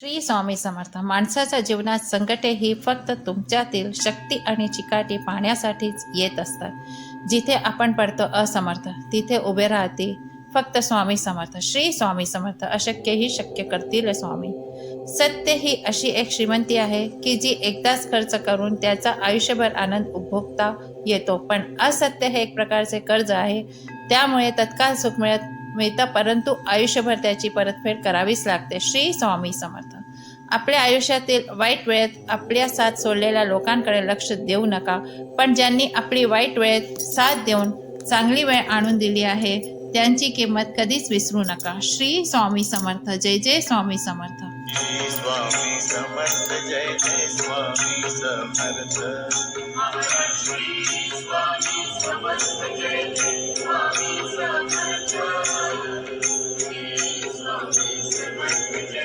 श्री स्वामी समर्थ. माणसाच्या जीवनात संकटे ही फक्त तुमच्यातील शक्ती आणि चिकाटी पाहण्यासाठीच येत असतात. जिथे आपण पडतो असमर्थ तिथे उभे राहते फक्त स्वामी समर्थ. श्री स्वामी समर्थ अशक्य ही शक्य करतील स्वामी. सत्य ही अशी एक श्रीमंती आहे की जी एकदाच खर्च करून त्याचा आयुष्यभर आनंद उपभोगता येतो. पण असत्य हे एक प्रकारचे कर्ज आहे. त्यामुळे तत्काळ सुख मिळत मिळतं. परंतु आयुष्यभर त्याची परतफेड करावीच लागते. श्री स्वामी समर्थ. आपल्या आयुष्यातील वाईट वेळेत आपल्या साथ सोडलेल्या लोकांकडे लक्ष देऊ नका. पण ज्यांनी आपली वाईट वेळेत साथ देऊन चांगली वेळ आणून दिली आहे त्यांची किंमत कधीच विसरू नका. श्री स्वामी समर्थ. जय जय स्वामी समर्थ. श्री स्वामी समर्थ. जय जय स्वामी समर्थ. with